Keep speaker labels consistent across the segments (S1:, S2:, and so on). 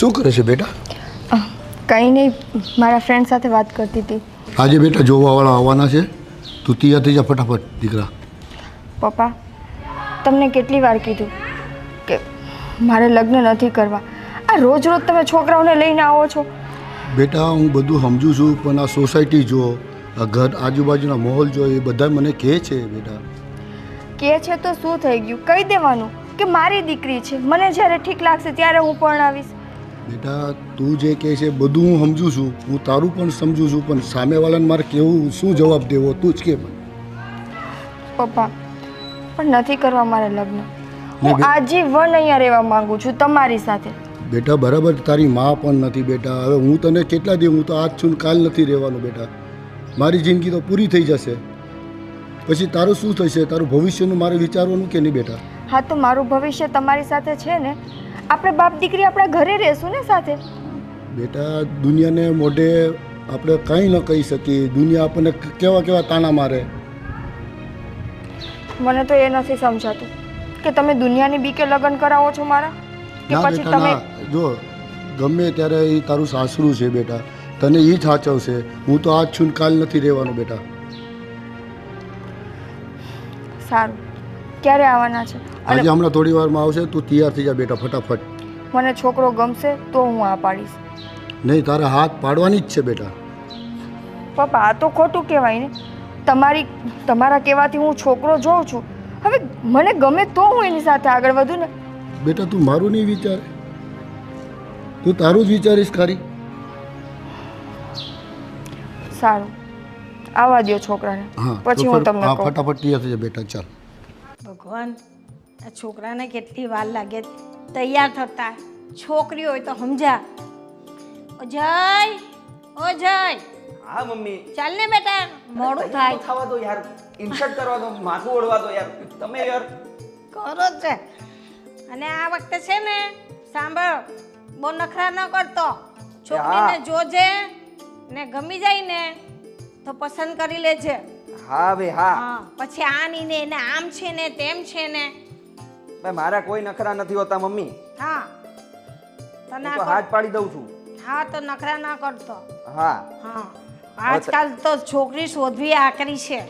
S1: શું કરે છે બેટા?
S2: કંઈ નહીં મારા ફ્રેન્ડ સાથે વાત કરતી હતી.
S1: આજે બેટા જોવાવાળા આવવાના છે. તું તૈયાર થઈ જા ફટાફટ દીકરા.
S2: પપ્પા તમને કેટલી વાર કીધું કે મારે લગ્ન નથી કરવા. આ રોજ રોજ તમે છોકરાઓને લઈને આવો છો.
S1: બેટા હું બધું સમજું છું પણ આ સોસાયટી જો આ ઘર આજુબાજુના માહોલ જો એ બધા મને કહે છે બેટા.
S2: કે છે તો શું થઈ ગયું? કહી દેવાનું કે મારી દીકરી છે. મને જ્યારે ઠીક લાગશે ત્યારે હું પરણાવીશ.
S1: બેટા તું જે કહે છે બધું હું સમજુ છું. હું તારું પણ સમજુ છું પણ સામેવાળાને મારે કેવું શું જવાબ દેવો તું જ કે.
S2: પપ્પા પણ નથી કરવા મારે લગ્ન. હું આજીવન અહીંયા રહેવા માંગુ છું તમારી સાથે.
S1: બેટા બરાબર તારી માં પણ નથી બેટા. હવે હું તને કેટલા દે? હું તો આજ છું કાલ નથી રહેવાનું બેટા. મારી જિંદગી તો પૂરી થઈ જશે. પછી તારું શું થશે? તારું ભવિષ્યનું મારે વિચારવાનું કે નહીં બેટા?
S2: હા તો મારું ભવિષ્ય તમારી સાથે છે ને? આપણે બાપ દીકરી આપણા ઘરે રહેશું ને સાથે?
S1: બેટા દુનિયાને મોઢે આપણે કંઈ ન કહી શકીએ. દુનિયા આપણને કેવા કેવા તાણા મારે.
S2: મને તો એ નથી સમજાતું કે તમે દુનિયાની બીકે લગ્ન કરાવો છો મારા? કે પછી તમે
S1: જો ગમે ત્યારે એ તારું સાસરું છે બેટા તને એ સાચવશે હું તો આજ છું કાલ નથી રહેવાનો બેટા.
S2: સારું. ક્યારે આવવાના છે?
S1: આજે હમણાં થોડી વારમાં આવશે તું તૈયાર થઈ જા બેટા ફટાફટ.
S2: મને છોકરો ગમશે તો હું આ પાડીશ.
S1: નહીં તારે હાથ પાડવાની જ છે બેટા.
S2: પપ્પા આ તો ખોટું કહેવાય ને. તમારી તમારા કહેવાથી હું છોકરો જોઉં છું. હવે મને ગમે તો હું એની સાથે આગળ વધું ને.
S1: બેટા તું મારું નહીં વિચારે. તું તારું જ વિચારીશ ખરી
S2: સારું. આવવા દો છોકરાને.
S1: હા
S2: પછી હું તમને
S1: ફટાફટ તૈયાર થઈ જા બેટા ચાલ.
S3: ભગવાન આ છોકરાને કેટલી વાર લાગે તૈયાર થતા. છોકરી હોય તો સમજા. ઓ જય ઓ જય.
S4: હા મમ્મી.
S3: ચાલ ને બેટા મોડું થાય.
S4: થવા દો યાર. ઇન્સર્ટ કરવા દો માથું ઓળવા દો યાર. તમે યાર.
S3: કરો છે. અને આ વખતે છે ને સાંભળ બહુ નખરા ન કરતો. છોકરીને જોજે ને ગમી જાય ને તો પસંદ કરી લેજે.
S4: હા. ભાઈ હા
S3: પછી આ ની ને એને આમ છે ને તેમ છે ને.
S4: ભાઈ મારા કોઈ નખરા નથી હોતા મમ્મી.
S3: હા તને
S4: તો હાથ પાડી દઉં છું.
S3: હા તો નખરા ના કરતો.
S4: હા.
S3: હા આજકાલ તો છોકરી શોધવી આકરી છે.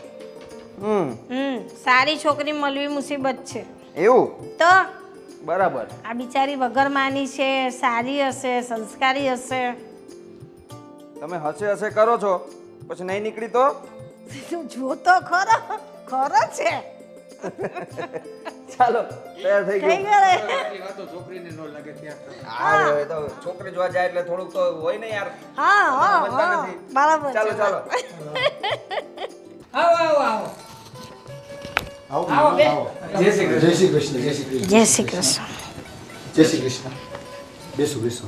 S4: હમ.
S3: હમ સારી છોકરી મળવી મુસીબત છે.
S4: એવું?
S3: તો?
S4: બરાબર.
S3: આ બિચારી વગર માની છે સારી હશે સંસ્કારી હશે.
S4: તમે હસે હસે કરો છો પછી નહીં નીકળી તો?
S3: તું જો ખરો ખરો છે.
S4: ચાલો તૈયાર થઈ ગયું.
S3: ગયો.
S4: હા હવે તો છોકરી જોવા જાય એટલે થોડુંક તો હોય ને યાર.
S3: હા હા હા. બરાબર
S4: ચાલો ચાલો.
S5: આવો આવો આવો.
S1: આવો
S5: આવો
S1: આવો. જય શ્રી કૃષ્ણ. જય શ્રી કૃષ્ણ જય શ્રી કૃષ્ણ.
S3: જય શ્રી કૃષ્ણ.
S1: જય શ્રી કૃષ્ણ. બેસો બેસો.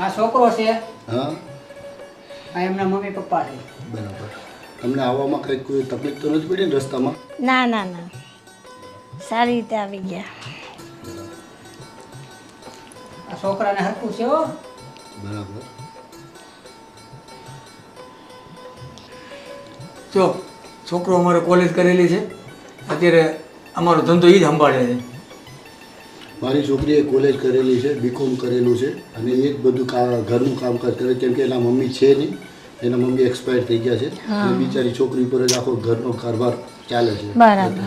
S5: આ છોકરો છે?
S1: હા.
S5: આ એમના મમ્મી પપ્પા છે.
S1: બરાબર. તમને આવવામાં કંઈક કોઈ તકલીફ તો નથી પડી ને રસ્તામાં?
S3: ના ના ના. સારી રીતે આવી ગયા.
S5: આ છોકરાને હરકું છે હો.
S1: બરાબર.
S6: જો છોકરો અમારે કોલેજ કરેલી છે. અત્યારે અમારો ધંધો એ જ સંભાળે છે.
S1: મારી છોકરીએ કોલેજ કરેલી છે બીકોમ કરેલું છે અને એ જ બધું કા ઘરનું કામકાજ કરે કેમ કે એના મમ્મી છે નહીં એના મમ્મી એક્સપાયર થઈ ગયા છે. અને બિચારી છોકરી પર જ આખો ઘરનો કારભાર ચાલે છે.
S3: બરાબર.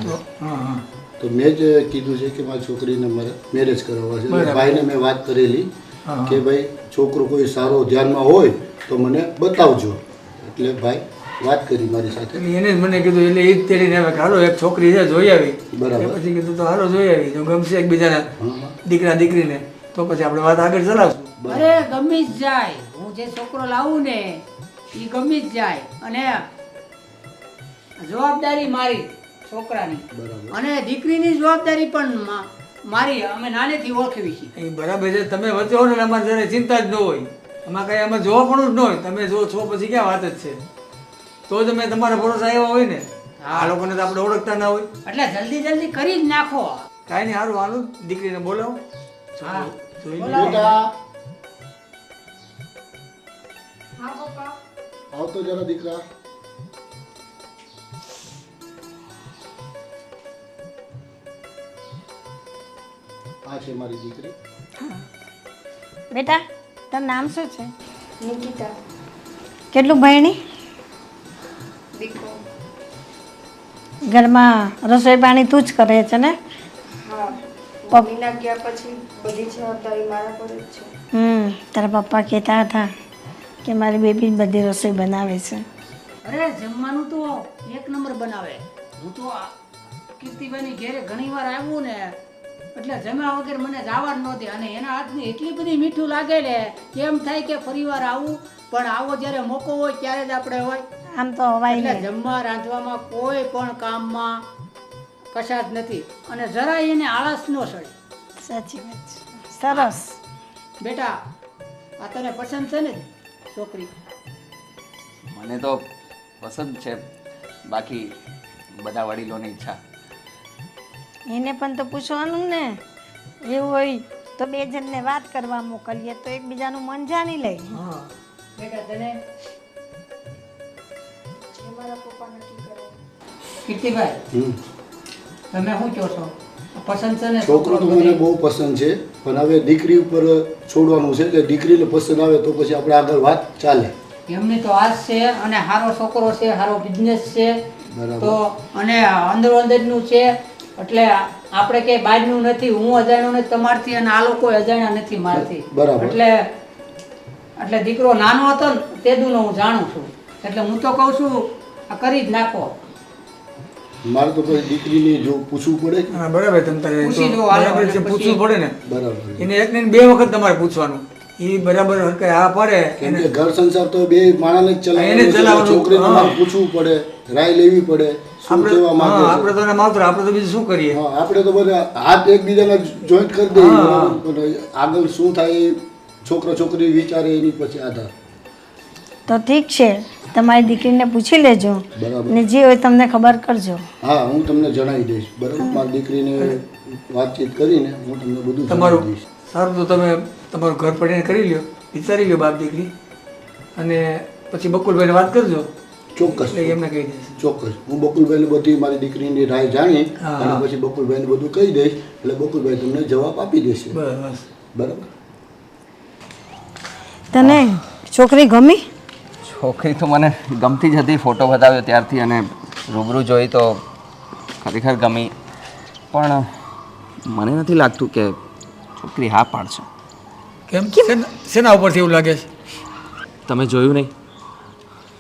S1: તો મેં જ કીધું છે કે મારી છોકરીને મારે મેરેજ કરાવવા છે. ભાઈને મેં વાત કરેલી કે ભાઈ છોકરો કોઈ સારો ધ્યાનમાં હોય તો મને બતાવજો. એટલે ભાઈ વાત કરી મારી સાથે?
S6: એને મને કીધું એટલે એ જ તેડીને આવે હાલો એક છોકરી છે જોઈ આવી.
S1: બરાબર.
S6: પછી કીધું તો હાલો જોઈ આવી. જો ગમશે એકબીજાના દીકરા દીકરીને તો પછી આપણે વાત આગળ ચલાવશું.
S5: અરે ગમી જ જાય. હું જે છોકરો લાવું ને એ ગમી જ જાય. અને જવાબદારી મારી છોકરાની. અને દીકરીની જવાબદારી પણ મારી અમે નાનેથી ઓળખવી છે
S6: બરાબર છે તમે વચ્ચે હો ને અમારે જયારે ચિંતા જ ન હોય. એમાં કઈ અમે જોવા પણ જ ન હોય. તમે જો છો પછી ક્યાં વાત જ છે? તો તમે તમારા ભરોસા એવા હોય ને આ લોકોને તો આપણે ઓળખતા ના હોય.
S5: એટલે જલ્દી જલ્દી કરી જ નાખો.
S6: કાંઈ નહીં સારું હાલો. દીકરીને બોલાવો.
S5: હા.
S1: બેટા. આવતો જરા દીકરા. આ આ છે મારી દીકરી.
S3: બેટા તારું નામ શું છે?
S2: નિકિતા.
S3: કેટલું ભયણી?
S2: દીકરો.
S3: ઘરમાં રસોઈ પાણી તું જ કરે છે ને?
S2: હા મમ્મીના ગયા પછી બધી જવાબદારી મારા પર જ છે.
S3: હમ તારા પપ્પા કહેતા હતા કે મારી બેબી બધી રસોઈ બનાવે છે.
S5: અરે જમવાનું તો એક નંબર બનાવે. હું તો આ કીર્તિભાઈની ઘેરે ઘણી વાર આવ્યું ને એટલે જમ્યા વગર મને જવા જ નહોતી અને એના હાથની એટલી બધી મીઠું લાગે ને કે એમ થાય કે ફરી વાર આવું પણ આવો જ્યારે મોકો હોય ત્યારે જ આપણે હોય.
S3: આમ તો હવાય
S5: એટલે જમવા રાંધવામાં કોઈ પણ કામમાં કશાશ નથી. અને જરાય એને આળસ ન સડે.
S3: સાચી વાત સરસ.
S5: બેટા આ તને પસંદ છે ને છોકરી?
S7: મને તો પસંદ છે. બાકી બધા વડીલોની ઈચ્છા.
S3: એને પણ તો પૂછવાનું ને. એવું હોય તો બે જણને વાત કરવા મોકલીએ તો એકબીજાનું મન જાણી લે.
S5: હા. બેટા તને
S2: મારા પપ્પા નક્કી કરે.
S5: કીર્તિભાઈ તમે શું કહો છો? પસંદ છે ને
S1: છોકરો તો મને બહુ પસંદ છે પણ હવે દીકરી ઉપર છોડવાનું છે કે દીકરીને પસંદ આવે તો પછી આપણે આગળ વાત ચાલે.
S5: એમની તો આશ છે અને સારો છોકરો છે સારો બિઝનેસ છે. તો અને અંદર અંદરનું છે એટલે આપણે કે બહારનું નથી હું અજાણ્યો નથી તમારથી અને આ લોકો અજાણ્યા નથી મારથી.
S1: બરાબર.
S5: એટલે એટલે દીકરો નાનો હતો ને તે દુનો હું જાણું છું. એટલે હું તો કહું છું આ કરી જ નાખો.
S1: મારે તો પછી દીકરીને જો પૂછવું પડે કે?
S6: હા બરાબર તમે તારે
S5: પૂછી જુઓ,
S6: બરાબર છે પૂછવું પડે ને.
S1: બરાબર.
S6: એને એક ને બે વખત તમારે પૂછવાનું. એ બરાબર કઈ આ પડે એને
S1: ઘર સંસાર તો બે માણસને જ
S6: એને જ
S1: ચલાવવાનો. છોકરીને. મારે પૂછવું પડે રાય લેવી પડે
S6: આપણે તો એને માવતર આપણે તો બીજું શું કરીએ?
S1: હા, આપણે તો બધા હાથ એકબીજાના જોઈન્ટ કરી દઈએ? આગળ શું થાય છોકરો છોકરી વિચારે એની પછી આધાર.
S3: તો ઠીક છે. તમારી દીકરીને પૂછી લેજો
S1: બરાબર.
S3: ને જે હોય તમને ખબર કરજો.
S1: હા હું તમને જણાવી દઈશ. બરાબર? મારી દીકરીને વાતચીત કરીને હું તમને બધું
S6: તમારું સારું તો તમે તમારું ઘર પડીને કરી લ્યો. વિચારી લ્યો બાપ દીકરી. અને પછી બકુલભાઈને વાત કરજો.
S1: ચોક્કસ.
S6: એમને કહી દઈશ.
S1: ચોક્કસ. હું બકુલભાઈને બધી મારી દીકરીની રાય જાણી અને પછી બકુલભાઈને બધું કહી દઈશ. એટલે બકુલભાઈ તમને જવાબ આપી દેશે.
S6: બસ
S1: બરાબર?
S3: તને છોકરી ગમી?
S7: છોકરી તો મને ગમતી જ હતી ફોટો બતાવ્યો ત્યારથી અને રૂબરૂ જોઈ તો ખરેખર ગમી. પણ મને નથી લાગતું કે છોકરી હા પાડશે.
S6: કેમ? શેના- ઉપરથી એવું લાગે છે?
S7: તમે જોયું નહીં?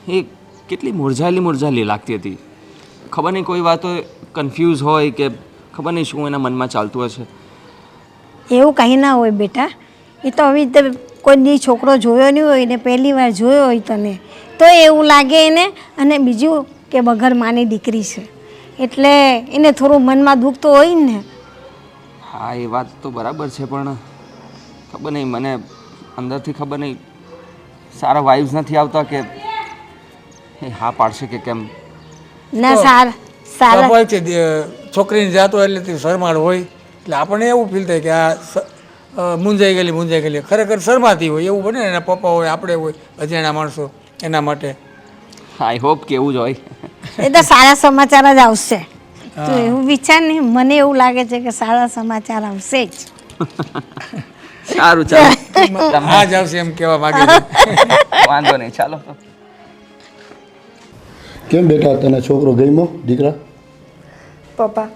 S7: એ કેટલી મુરઝાયેલી મુરઝાયેલી લાગતી હતી. ખબર નહીં કોઈ વાતો કન્ફ્યુઝ હોય કે ખબર નહીં શું એના મનમાં ચાલતું હશે.
S3: એવું કંઈ ના હોય બેટા. એ તો હવે તે કોઈ દી છોકરો જોયો નહીં હોય ને પહેલી વાર જોયો હોય તને તો એવું લાગે એને અને બીજું કે વગર માની દીકરી છે. એટલે એને થોડું મનમાં દુઃખ તો હોય ને.
S7: હા એ વાત તો બરાબર છે પણ ખબર નહીં મને અંદરથી ખબર નહીં સારા વાઇબ્સ નથી આવતા કે હા પાડશે કે કેમ.
S3: ના સારા સારા.
S6: હોય છે છોકરીની જાત હોય એટલે તે શરમાળ હોય એટલે આપણને એવું ફીલ થાય કે આ મૂંઝાઈ ગયેલી મૂંઝાઈ ગયેલી. ખરેખર શરમાતી હોય એવું બને એના પપ્પા હોય આપણે હોય અજાણ્યા માણસો એના માટે.
S7: આઈ હોપ કે એવું જ હોય.
S3: એ તો સારા સમાચાર જ આવશે. તો એવું વિચાર નહીં મને એવું લાગે છે કે સારા સમાચાર આવશે જ.
S7: સારું ચાલો.
S6: હા જ આવશે એમ કહેવા માગે
S7: વાંધો નહીં ચાલો.
S1: કેમ બેટા તને છોકરો ગમ્યો દીકરા?
S2: પપ્પા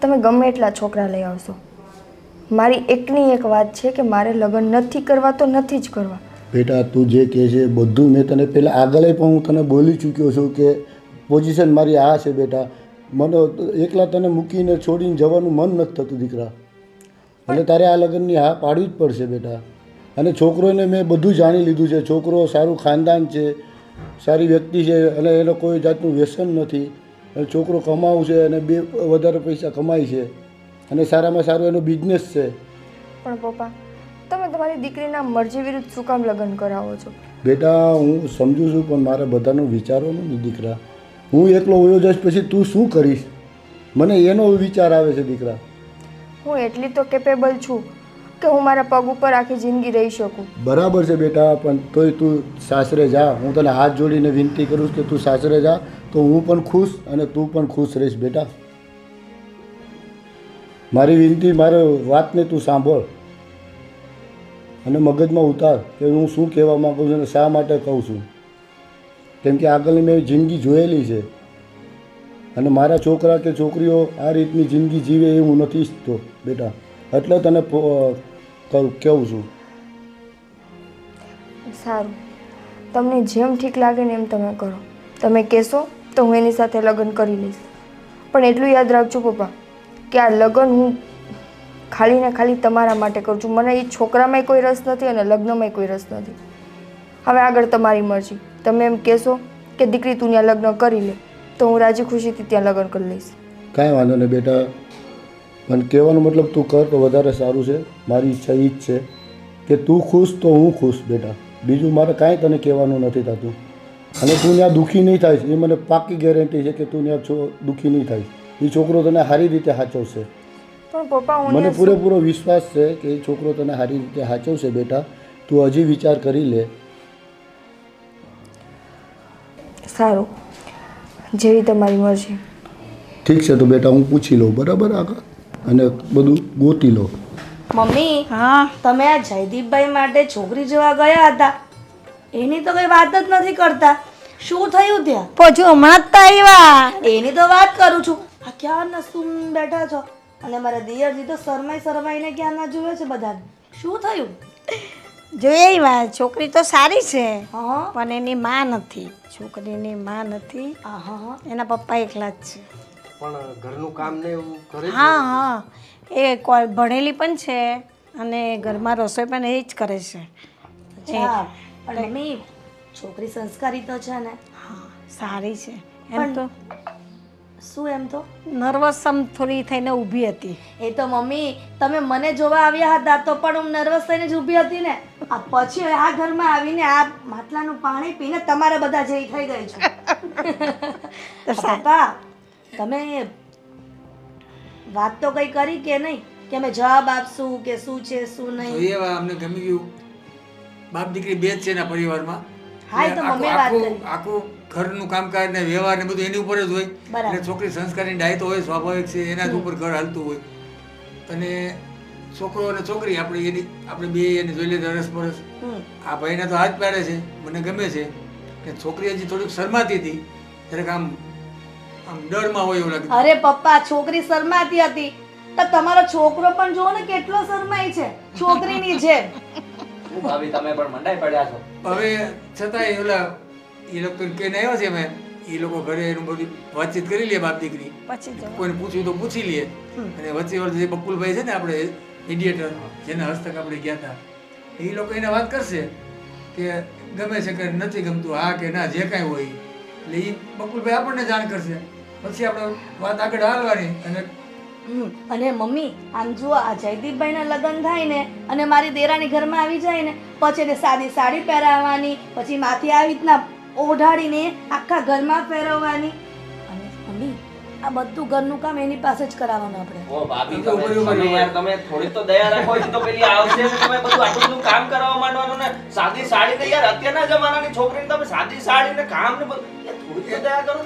S2: તમે ગમે એટલા છોકરા લઈ આવશો. મારી એકની એક વાત છે કે મારે લગ્ન નથી કરવા તો નથી જ કરવા.
S1: બેટા, તું જે કહે છે બધું મેં તને પહેલાં આગળ પણ હું તને બોલી ચૂક્યો છું કે પોઝિશન મારી આ છે બેટા. મને એકલા તને મૂકીને છોડીને જવાનું મન નથી થતું, દીકરા. એટલે તારે આ લગ્નની હા પાડવી જ પડશે બેટા. અને છોકરોને મેં બધું જાણી લીધું છે. છોકરો સારું ખાનદાન છે, સારી વ્યક્તિ છે અને એનો કોઈ જાતનું વ્યસન નથી. છોકરો કમાવું છે અને બે વધારે પૈસા કમાય છે. અને સારામાં સારું એનો બિઝનેસ છે.
S2: પણ પપ્પા તમે તમારી દીકરીના મરજી વિરુદ્ધ શું કામ લગ્ન કરાવો છો?
S1: બેટા હું સમજુ છું પણ મારે બધાનું વિચારો ને દીકરા. હું એકલો હોયો જઈશ પછી તું શું કરીશ? મને એનો વિચાર આવે છે દીકરા.
S2: હું એટલી તો કેપેબલ છું કે હું મારા પગ ઉપર આખી જિંદગી રહી શકું.
S1: બરાબર છે બેટા પણ તોય તું સાસરે જા. હું તને હાથ જોડીને વિનંતી કરું છું કે તું સાસરે જા તો હું પણ ખુશ અને તું પણ ખુશ રહીશ બેટા. મારી વિનંતી, મારે વાતને તું સાંભળ અને મગજમાં ઉતાર કે હું શું કહેવા માગું છું અને શા માટે કહું છું. કેમ કે આગળની મેં જિંદગી જોયેલી છે અને મારા છોકરા કે છોકરીઓ આ રીતની જિંદગી જીવે એ હું નથી ઈચ્છતો, બેટા. એટલે તને કહું છું.
S2: સારું. તમને જેમ ઠીક લાગે ને એમ તમે કરો. તમે કહેશો તો હું એની સાથે લગ્ન કરી લઈશ. પણ એટલું યાદ રાખજો પપ્પા. કે આ લગ્ન હું ખાલી ને ખાલી તમારા માટે કરું છું. મને એ છોકરામાંય કોઈ રસ નથી અને લગ્નમાંય કોઈ રસ નથી. હવે આગળ તમારી મરજી. તમે એમ કહેશો કે દીકરી તું ત્યાં લગ્ન કરી લે, તો હું રાજી ખુશીથી ત્યાં લગ્ન કરી લઈશ.
S1: કાંઈ વાંધો નહીં બેટા. પણ કહેવાનો મતલબ તું કર તો વધારે સારું છે. મારી ઈચ્છા એ જ છે કે તું ખુશ તો હું ખુશ બેટા. બીજું મારે કાંઈ તને કહેવાનું નથી થતું. અને તું ત્યાં દુઃખી નહીં થાય. એ મને પાકી ગેરંટી છે કે તું ત્યાં છો, દુઃખી નહીં થાય. એ છોકરો તને સારી રીતે સાચવશે
S2: પણ પપ્પા હું
S1: મને પૂરેપૂરો વિશ્વાસ છે કે એ છોકરો તને સારી રીતે સાચવશે બેટા. તું હજી વિચાર કરી લે.
S2: સારું. જેવી તમારી મરજી.
S1: ઠીક છે તો બેટા હું પૂછી લઉં. બરાબર આગળ? અને બધું ગોતી લો.
S8: મમ્મી
S3: હા.
S8: તમે આ જયદીપભાઈ માટે છોકરી જોવા ગયા હતા? એની તો કઈ વાત જ નથી કરતા. શું થયું ત્યાં?
S3: પછી હમણાં જ તો આવ્યા.
S8: એની તો વાત કરું છું. આ ક્યારના સુમ બેઠા છો. અને મારા દિયરજી તો શરમાઈ શરમાઈને ક્યારના જુએ છે બધા શું થયું?
S3: જોઈએ વાત છોકરી તો સારી છે
S8: હા.
S3: પણ એની માં નથી. છોકરીની માં નથી. એના પપ્પા એકલા જ છે.
S9: પણ ઘરનું કામ ને એવું કરે
S3: હા હા. એ ભણેલી પણ છે અને ઘરમાં રસોઈ પણ એ જ કરે છે.
S8: પણ મમ્મી છોકરી સંસ્કારી તો છે ને.
S3: હા સારી છે. એમ તો
S8: શું એમ તો?
S3: નર્વસ થોડી થઈને ઊભી હતી.
S8: એ તો મમ્મી તમે મને જોવા આવ્યા હતા તો પણ હું નર્વસ થઈને જ ઊભી હતી ને. આ પછી આ ઘરમાં આવીને આ માટલાનું પાણી પીને તમારે બધા જેવી થઈ ગઈ છે. પપ્પા તમે વાત તો કઈ કરી કે નહીં? કે અમે જવાબ આપશું કે શું છે શું નહીં?
S6: એ અમને ગમી ગયું. બાપ દીકરી બે જ છે એના પરિવારમાં.
S8: હા, એ તો
S6: મમ્મી
S8: વાત
S6: કરી. આખું ઘરનું કામકાજ ને વ્યવહાર ને બધું એની ઉપર જ હોય. એટલે છોકરી સંસ્કારની ડાય તો હોય સ્વાભાવિક છે એના જ ઉપર ઘર હાલતું હોય. અને છોકરો અને છોકરી આપણે એની આપણે બે એને જોઈ લે રસ
S8: પરસ
S6: આ ભાઈને તો હાથ પાડે છે મને ગમે છે. કે છોકરી હજી થોડીક શરમાતી હતી જરાક આમ આમ ડરમાં હોય એવું લાગે
S8: અરે પપ્પા છોકરી શરમાતી હતી. તો તમારો છોકરો પણ જુઓ ને કેટલો શરમાય છે છોકરીની જેમ.
S7: ભાભી તમે પણ મંડાઈ પડ્યા છો.
S6: હવે છતાંય ઓલા એ લોકો કહીને આવ્યા છે અમે એ લોકો ઘરે એનું બધું વાતચીત કરી લે બાપ દીકરી.
S3: પછી
S6: કોઈને પૂછ્યું તો પૂછી લઈએ અને વચ્ચે વર્ષ જે બકુલભાઈ છે ને આપણે ઇડિયેટર જેના હસ્તક આપણે ગયા હતા એ લોકો એને વાત કરશે કે ગમે છે કે નથી ગમતું હા કે ના જે કાંઈ હોય. એટલે એ બકુલભાઈ આપણને જાણ કરશે. પછી આપણે વાત આગળ હાલવાની અને
S8: હમ, અને મમ્મી આમ જુઓ આ જયદીપભાઈના લગ્ન થાય ને અને મારી દેરાની ઘરમાં આવી જાય ને પછી એને સાદી સાડી પહેરાવવાની પછી માથે આવી રીતના ઓઢાડીને આખા ઘરમાં ફેરવવાની. અને મમ્મી આ બધું ઘરનું કામ એની પાસે જ કરાવવાનું આપણે.
S7: ઓ ભાભી
S6: તો
S7: તમે તમે યાર તમે થોડી તો દયા રાખો તો પેલી આવશે ને તમે બધું આટલું બધું કામ કરાવવા માંડવાનું ને. સાદી સાડી ને યાર અત્યારના જમાનાની છોકરીને તમે સાદી સાડી ને કામ ને બધું કરો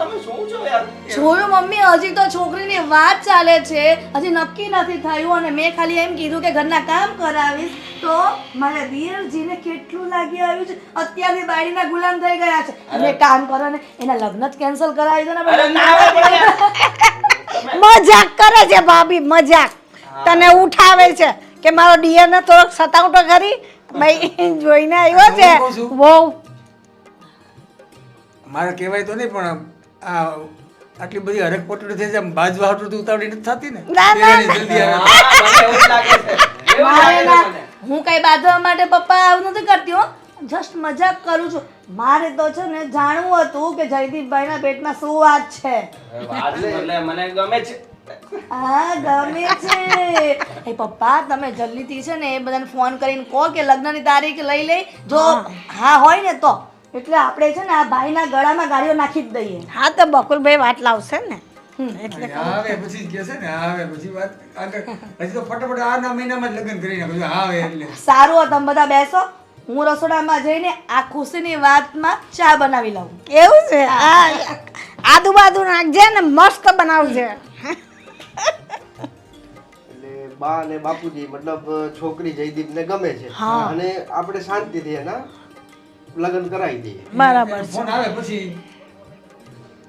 S8: જોયું મમ્મી હજી તો છોકરીની વાત ચાલે છે. હજી નક્કી નથી થયું અને મેં ખાલી એમ કીધું કે ઘરના કામ કરાવીશ. તો મારા દિયરજીને કેટલું લાગી આવ્યું છે? અત્યારથી બાયડીના ગુલામ થઈ ગયા છે. અને કામ કરો ને એના લગ્ન જ કેન્સલ કરાવી દો ને.
S3: મજાક કરે છે ભાભી મજાક. તને ઉઠાવે છે કે મારો ડિયર ને થોડોક સતાવ તો ખરી ભાઈ જોઈને આવ્યો છું. બહુ
S6: મારે કહેવાય તો નહીં પણ આ આટલી બધી હરક પટડી થઈ જાય બાજવા હાટું ઉતાવળી નથી થતી ને?
S3: ના, ના,
S6: દેરાણી જલ્દી આવે.
S7: હા,
S8: ના કઈ બાંધવા માટે પપ્પા આવું નથી કરતી હો. જસ્ટ મજાક કરું છું. મારે તો છે ને જાણવું હતું કે જયદીપભાઈના પેટમાં શું વાત છે.
S7: મને ગમે છે.
S8: હા ગમે છે. એ પપ્પા તમે જલ્દીથી છે ને એ બધાને ફોન કરીને કહો કે લગ્નની તારીખ લઈ લે જો હા હોય ને તો. એટલે આપણે છે ને આ ભાઈના ગળામાં ગાડીઓ નાખી જ દઈએ.
S3: હા તો બકુલભાઈ વાત લાવશે ને. એટલે
S6: આવે પછી જ કહેશે ને આવે પછી વાત. હજી તો ફટાફટ આના મહિનામાં જ લગ્ન કરી નાખો. આવે એટલે.
S8: સારું તમે બધા બેસો. હું રસોડામાં જઈને આ ખુશીની વાતમાં ચા બનાવી લઉં.
S3: એવું છે? આદુ બાદુ નાખજે ને મસ્ત બનાવજે.
S9: એટલે બા અને બાપુજી મતલબ છોકરી જયદીપને ગમે છે. અને આપણે શાંતિથી એના લગ્ન કરાવી દઈએ.
S3: બરાબર
S6: ફોન આવે પછી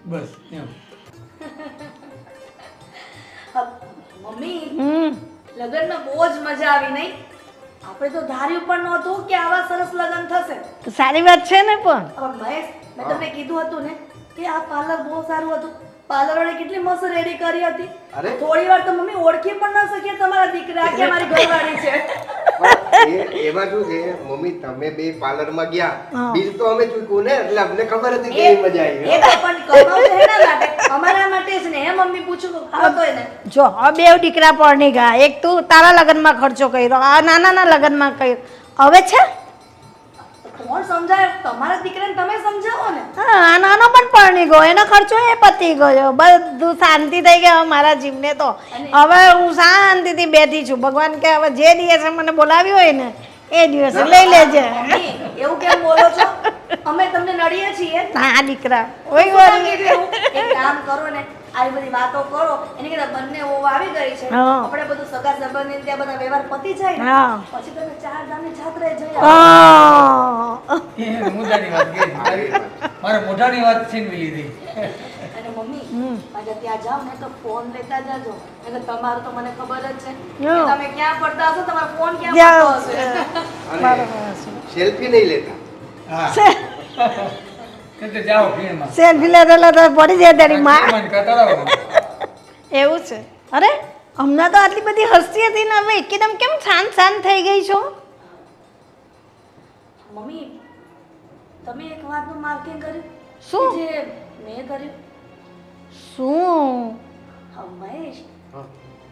S6: બસ એમ.
S8: મમ્મી લગ્નમાં બહુ જ મજા આવી નહીં? આપણે તો ધાર્યું પણ નહોતું કે આવા સરસ લગ્ન થશે.
S3: સારી વાત છે ને પણ.
S8: મહેશ મેં તમને કીધું હતું ને કે આ પાર્લર બહુ સારું હતું. પાર્લર વાળે કેટલી મસ્ત રેડી કરી હતી. થોડી વાર તો મમ્મી ઓળખી પણ ન શકીએ તમારા દીકરા કે મારી ઘરવાળી છે.
S9: એમાં શું છે? મમ્મી તમે બે પાર્લરમાં ગયા. બિલ તો અમે ચૂક્યું ને એટલે અમને ખબર હતી કે મજા આવી.
S8: એ તો પણ કમાવું એના માટે. અમારા માટે જ ને હે મમ્મી? પૂછું તો એને.
S3: જો આ બે દીકરા પરણી ગયા. એક તું તારા લગ્નમાં ખર્ચો કર્યો આ નાના નાનાના લગ્નમાં કર્યો. હવે છે?
S8: કોણ સમજાય? તમારા દીકરાને તમે સમજાવો ને.
S3: હા નાનો પણ પરણી ગયો. એનો ખર્ચો એ પતી ગયો. બધું શાંતિ થઈ ગયો મારા જીવને તો. હવે હું શાંતિથી બેઠી છું. ભગવાન કે હવે જે દિવસે મને બોલાવ્યો હોય ને એ દિવસે લઈ લેજે.
S8: એવું કેમ બોલો છો? અમે તમને નડીએ છીએ.
S3: હા દીકરા. ઓય
S8: કામ એક કામ કરો ને આવી બધી વાતો કરો. એની કરતા બંને ઓવ આવી ગઈ છે. આપણે બધું સગા સંબંધી ત્યાં બધા વ્યવહાર પતી જાય ને પછી તમે ચાર ધામની જાત્રાએ જઈ.
S6: એ વાત કરી મારી- મોઢાની વાત છીનવી લીધી.
S8: મમ્મી ત્યાં જાવ ને તો ફોન લેતા જાજો. એટલે તમારું તો મને ખબર જ છે તમે ક્યાં પડતા હશો તમારો ફોન ક્યાં
S3: જાઓ.
S8: પડતો હશે?
S9: સેલ્ફી નહીં લેતા.
S6: હા. એટલે જાઓ ખીણમાં
S3: સેલ્ફી લેતા લેતા પડી જાય તારી માં. એવું છે. અરે હમણાં તો આટલી બધી હસતી હતી ને હવે એકદમ કેમ શાંત શાંત થઈ ગઈ છો?
S8: મમ્મી તમે એક વાતનું માર્કિંગ કર્યું?
S3: શું?
S8: જે મેં કર્યું?
S3: શું?
S8: હા મહેશ.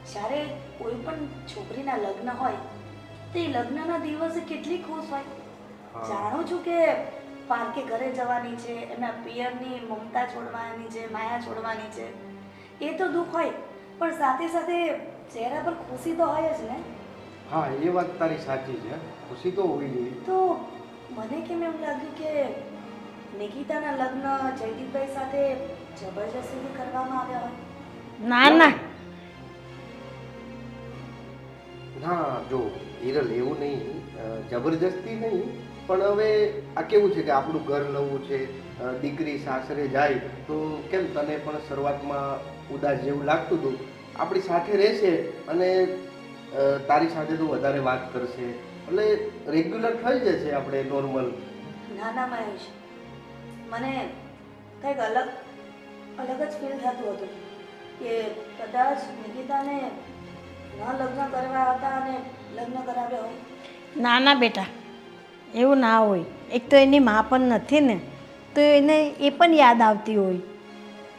S8: જ્યારે કોઈ પણ છોકરીના લગ્ન હોય તે લગ્નના દિવસે કેટલી ખુશ હોય. જાણું છું કે પાર્કે ઘરે જવાની છે એના પિયરની મમતા છોડવાની છે માયા છોડવાની છે. એ તો દુઃખ હોય પણ સાથે સાથે ચહેરા પર ખુશી તો હોય જ ને.
S9: હા એ વાત તારી સાચી છે. ખુશી તો હોવી જોઈએ.
S8: તો મને કેમ એવું લાગ્યું કે નિકિતાના લગ્ન જયદીપભાઈ સાથે જબરજસ્તીથી કરવામાં આવ્યા હોય?
S3: ના ના.
S9: ના જો હિરલ એવું નહીં. જબરજસ્તી નહીં પણ હવે આ કેવું છે કે આપણું ઘર નવું છે દીકરી સાસરે જાય તો કેમ તને પણ શરૂઆતમાં ઉદાસ જેવું લાગતું હતું? આપણી સાથે રહેશે અને તારી સાથે તો વધારે વાત કરશે. એટલે રેગ્યુલર થઈ જશે આપણે નોર્મલ
S8: ના ના મહેશ. મને કંઈક અલગ અલગ જ ફીલ થતું હતું કે કદાચ નિકિતાને ન લગ્ન કરવા હતા અને લગ્ન કરાવ્યા હોય.
S3: ના ના બેટા, એવું ના હોય. એક તો એની મા પણ નથી ને, તો એને એ પણ યાદ આવતી હોય.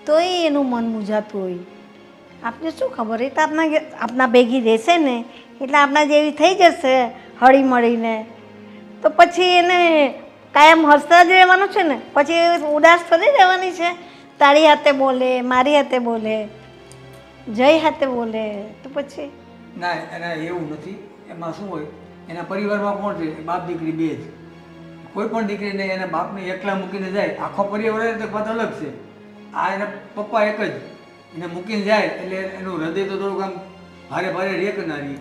S3: તો એ એનું મન મૂજાતું હોય. આપને શું ખબર? એ તો આપણા આપણા ભેગી રહેશે ને, એટલે આપણા જેવી થઈ જશે હળી મળીને તો પછી એને કાયમ હસતા જ રહેવાનું છે ને? પછી ઉદાસ થોડી રહેવાની છે? તારી હાથે બોલે મારી હાથે બોલે જય હાથે બોલે તો પછી?
S6: ના એના એવું નથી. એમાં શું હોય એના પરિવારમાં કોણ છે બાપ દીકરી બે જ. કોઈ પણ દીકરીને એના બાપને એકલા મૂકીને જાય આખો પરિવાર હોય તો વાત અલગ છે. આ એના પપ્પા એક જ. એને મૂકીને જાય એટલે એનું હૃદય તો થોડુંક આમ ભારે ભારે રે કરનારી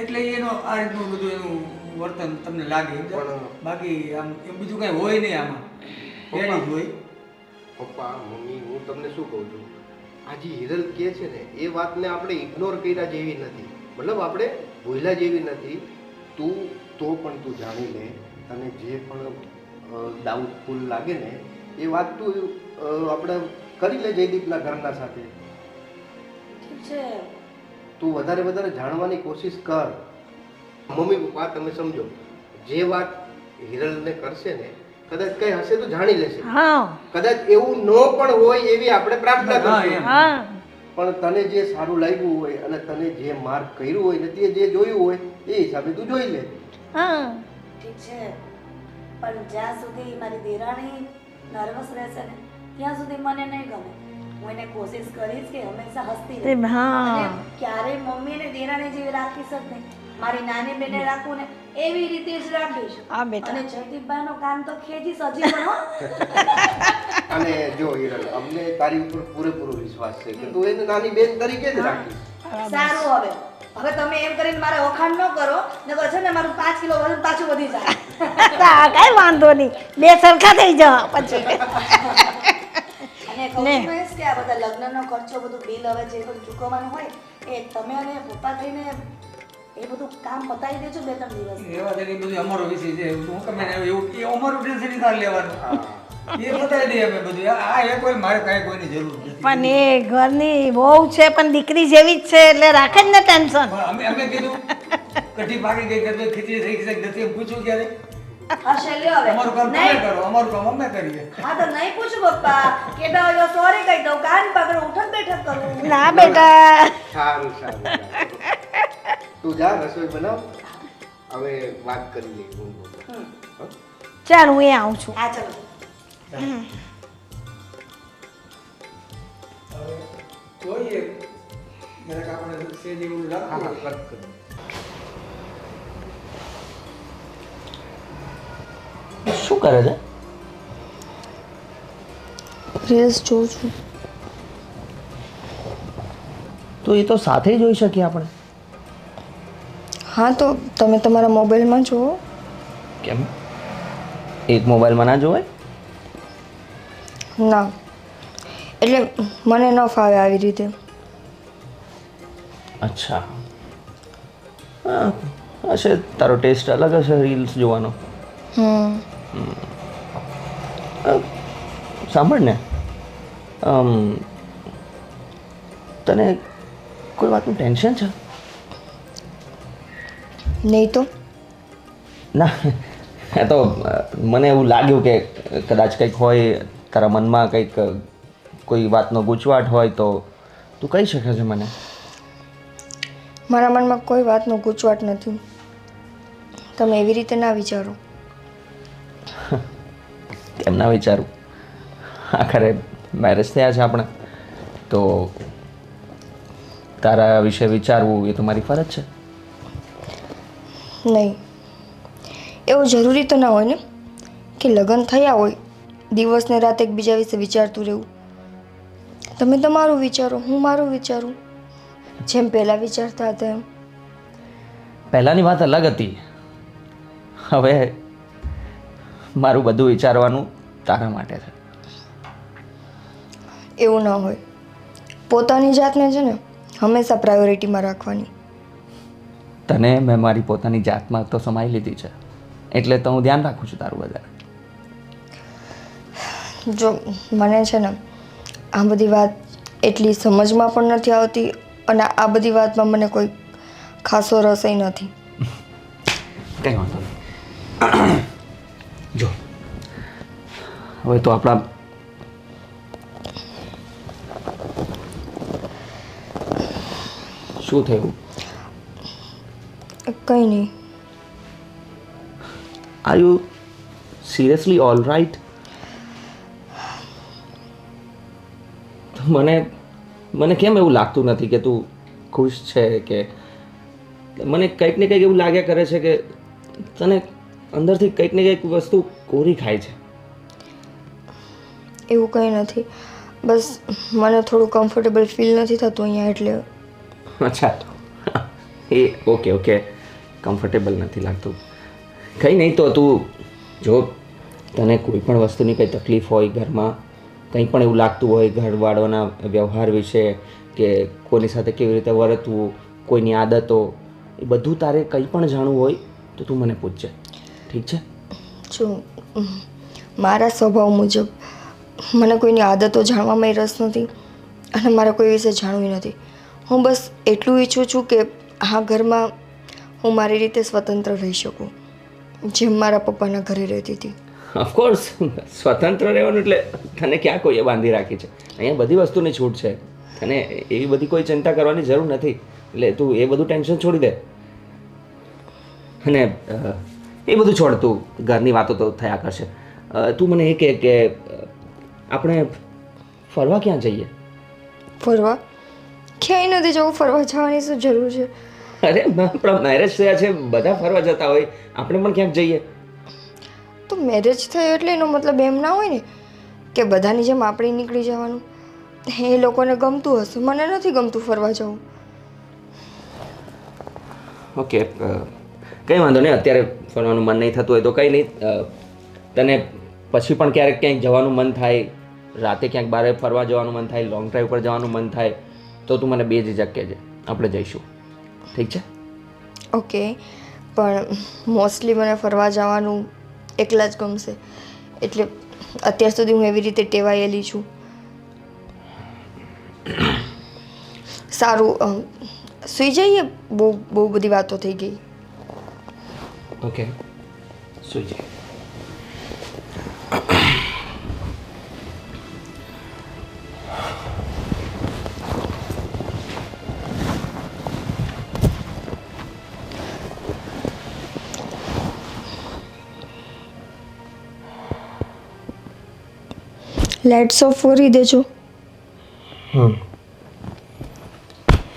S6: એટલે એનો આ રીતનું બધું એનું વર્તન તમને લાગે બાકી આમ એમ બીજું કાંઈ હોય નહીં આમાં. એની જ હોય
S9: પપ્પા મમ્મી હું તમને શું કહું છું? આ જે હિરલ કહે છે ને એ વાતને આપણે ઇગ્નોર કર્યા જેવી નથી. મતલબ આપણે ભૂલ્યા જેવી નથી. તું તો પણ તું જાણી લે અને જે પણ ડાઉટફુલ લાગે ને એ વાત તું આપણે કરી લે જયદીપના ઘરના સાથે. તું વધારે વધારે જાણવાની કોશિશ કર. મમ્મી પપ્પા તમે સમજો જે વાત હિરલને કરશે ને કદાચ કઈ હશે તો જાણી લેશે.
S3: હા.
S9: કદાચ એવું ન પણ હોય એવી આપણે પ્રાર્થના
S6: હા,
S9: કરશું.
S3: હા.
S9: પણ તને જે સારું લાગ્યું હોય અને તને જે માર્ક કર્યું હોય ને તે જે જોયું હોય એ હિસાબે તું જોઈ લે.
S3: હા.
S8: ઠીક છે. પણ જ્યાં સુધી મારી દેરાણી નર્વસ રહેશે ને ત્યાં સુધી મને નહીં ગમે. હું એને કોશિશ કરીશ કે હંમેશા હસતી રહે.
S3: ક્યારે હા.
S8: મમ્મી ને દેરાણી જેવી રાખીશ જ નહીં. મારી નાની બેને રાખું ને એવી રીતે જ રાખીશ.
S3: હા, બેટા.
S8: અને જયદીપભાઈનો કાન તો ખેંચીશ સજી પણ
S9: અને જો હિરલ અમને તારી ઉપર પૂરેપૂરો વિશ્વાસ છે કે તું એને નાની બેન તરીકે જ રાખીશ.
S8: સારું હવે. હવે તમે એમ કરીને મારે વખાણ ન કરો નકર છે ને મારું પાંચ કિલો વજન પાછું વધી જાય.
S3: કઈ વાંધો નહીં. બે સરખા થઈ જાઓ પછી.
S8: અને કહું કે આ બધા લગ્નનો ખર્ચો બધું બિલ હવે જે પણ ચૂકવવાનું હોય એ તમે અને પપ્પા થઈને એ બધું કામ પતાવી દેજો બે ત્રણ દિવસ.
S6: એવા તો એ બધું અમારો વિષય છે. હું તમે એવું એ અમારું ટેન્શન નહીં લેવાનું. એ બતાવી દઈએ અમે બધું. આ એક કોઈ મારે કાંઈ કોઈની જરૂર નથી.
S3: પણ એ ઘરની બહુ છે પણ દીકરી જેવી જ છે એટલે રાખે જ ને ટેન્શન.
S6: અમે અમે કીધું કઢી પાકી ગઈ કે ખીચડી થઈ ગઈ નથી એમ પૂછ્યું ક્યારે?
S8: હા શૈલ્યો હવે
S6: અમારું કામ તમે કરો અમારું કામ અમે કરીએ.
S8: હા તો નહીં પૂછું પપ્પા કે તો સોરી કહી દઉં કાન પકડો ઉઠક બેઠક કરું.
S3: ના બેટા.
S9: સારું સારું. તું જા રસોઈ બનાવ. હવે વાત કરી લઈએ હું?
S3: ચાલ હું એ આવું છું.
S8: હા ચલો.
S6: જોઈએ. જરાક આપણે સેજ એવું
S9: હા હા કટ કરી.
S7: શું કરે છે?
S2: રીલ્સ જોઉં છું.
S7: તો એ તો સાથે જોઈ શકીએ આપણે.
S2: હા તો તમે તમારા મોબાઈલમાં જુઓ.
S7: કેમ? એક મોબાઈલમાં ના જોવાય?
S2: ના. એટલે મને ન ફાવે આવી રીતે.
S7: અચ્છા. હા હશે તારો ટેસ્ટ અલગ હશે રીલ્સ જોવાનો.
S2: હમ.
S7: અ, સાંભળ ને. તને કોઈ વાતનું ટેન્શન છે?
S2: નહીં તો?
S7: ના એ તો મને એવું લાગ્યું કે કદાચ કંઈક હોય તારા મનમાં કંઈક કોઈ વાતનો ગૂંચવાટ હોય તો તું કહી શકે છે મને.
S2: મારા મનમાં કોઈ વાતનો ગૂંચવાટ નથી. તમે એવી રીતે ના વિચારો.
S7: કેમ ના વિચારું. આખરે મેરેજ થયા છે આપણે. તો તારા વિશે વિચારવું એ તો મારી ફરજ છે.
S2: નહીં. એવું જરૂરી તો ના હોય ને? કે લગ્ન થયા હોય દિવસ ને રાત એકબીજા વિશે વિચારતું રહેવું. તમે તમારું વિચારો હું મારું વિચારું. જેમ પહેલાં વિચારતા હતા એમ.
S7: પહેલાંની વાત અલગ હતી. હવે મારું બધું વિચારવાનું તારા માટે છે.
S2: એવું ન હોય. પોતાની જાતને છે ને હંમેશા પ્રાયોરિટીમાં રાખવાની.
S7: તને મેં મારી પોતાની જાતમાં તો સમાઈ લીધી છે. એટલે તો હું ધ્યાન રાખું છું તારું વધારે.
S2: જો મને છે ને આ બધી વાત એટલી સમજમાં પણ નથી આવતી અને આ બધી વાતમાં મને કોઈ ખાસો રસય નથી.
S7: કંઈ વાંધો નહીં. હવે તો આપણા શું થયું?
S2: કંઈ નહીં.
S7: Are you seriously all right મને મને કેમ એવું લાગતું નથી કે તું ખુશ છે કે મને કંઈક ને કંઈક એવું લાગ્યા કરે છે કે તને અંદરથી કંઈક ને કંઈક વસ્તુ કોરી ખાય છે.
S2: એવું કંઈ નથી. બસ મને થોડું કમ્ફર્ટેબલ ફીલ નથી થતું અહીંયા એટલે.
S7: અચ્છા. એ ઓકે ઓકે કમ્ફર્ટેબલ નથી લાગતું. કંઈ નહીં તો તું જો તને કોઈ પણ વસ્તુની કંઈ તકલીફ હોય ઘરમાં કંઈ પણ એવું લાગતું હોય ઘરવાળાના વ્યવહાર વિશે કે કોની સાથે કેવી રીતે વર્તવું કોઈની આદતો એ બધું તારે કંઈ પણ જાણવું હોય તો તું મને પૂછજે. ઠીક છે?
S2: જો મારા સ્વભાવ મુજબ મને કોઈની આદતો જાણવામાં રસ નથી અને મારે કોઈ વિશે જાણવું નથી. હું બસ એટલું ઈચ્છું છું કે આ ઘરમાં હું મારી રીતે સ્વતંત્ર રહી શકું, જેમ મારા પપ્પાના ઘરે રહેતી હતી.
S7: ઓફકોર્સ સ્વતંત્ર રહેવાનું એટલે તને ક્યાં કોઈએ બાંધી રાખી છે? અહીંયા બધી વસ્તુની છૂટ છે. અને એવી બધી કોઈ ચિંતા કરવાની જરૂર નથી. એટલે તું એ બધું ટેન્શન છોડી દે. અને એ બધું છોડ તું. ઘરની વાતો તો થયા કરશે. તું મને એ કહે કે આપણે ફરવા ક્યાં જઈએ?
S2: ફરવા? ક્યાંય નથી જવું ફરવા જવાની શું જરૂર છે?
S7: અરે આપણા મેરેજ થયા છે બધા ફરવા જતા હોય. આપણે પણ ક્યાંક જઈએ?
S2: તો મેરેજ થયો એટલે એનો મતલબ એમ ના હોય ને કે બધાની જેમ આપણે નીકળી જવાનું. એ લોકોને ગમતું હશે. મને નથી ગમતું ફરવા જવું.
S7: ઓકે કંઈ વાંધો નહીં. અત્યારે ફરવાનું મન નહીં થતું હોય તો કંઈ નહીં. તને પછી પણ ક્યારેક ક્યાંક જવાનું મન થાય. રાતે ક્યાંક બહાર ફરવા જવાનું મન થાય લોંગ ડ્રાઈવ પર જવાનું મન થાય તો તું મને બે જગ્યા કહેજે. આપણે જઈશું. ઠીક છે?
S2: ઓકે. પણ મોસ્ટલી મને ફરવા જવાનું એકલા જ ગમશે. એટલે અત્યાર સુધી હું એવી રીતે ટેવાયેલી છું. સારું સુઈ જઈએ? બહુ બહુ બધી વાતો થઈ ગઈ.
S7: ઓકે સુઈ જાય
S2: લાઇટ્સ ઓફ કરી દેજો.
S7: હમ.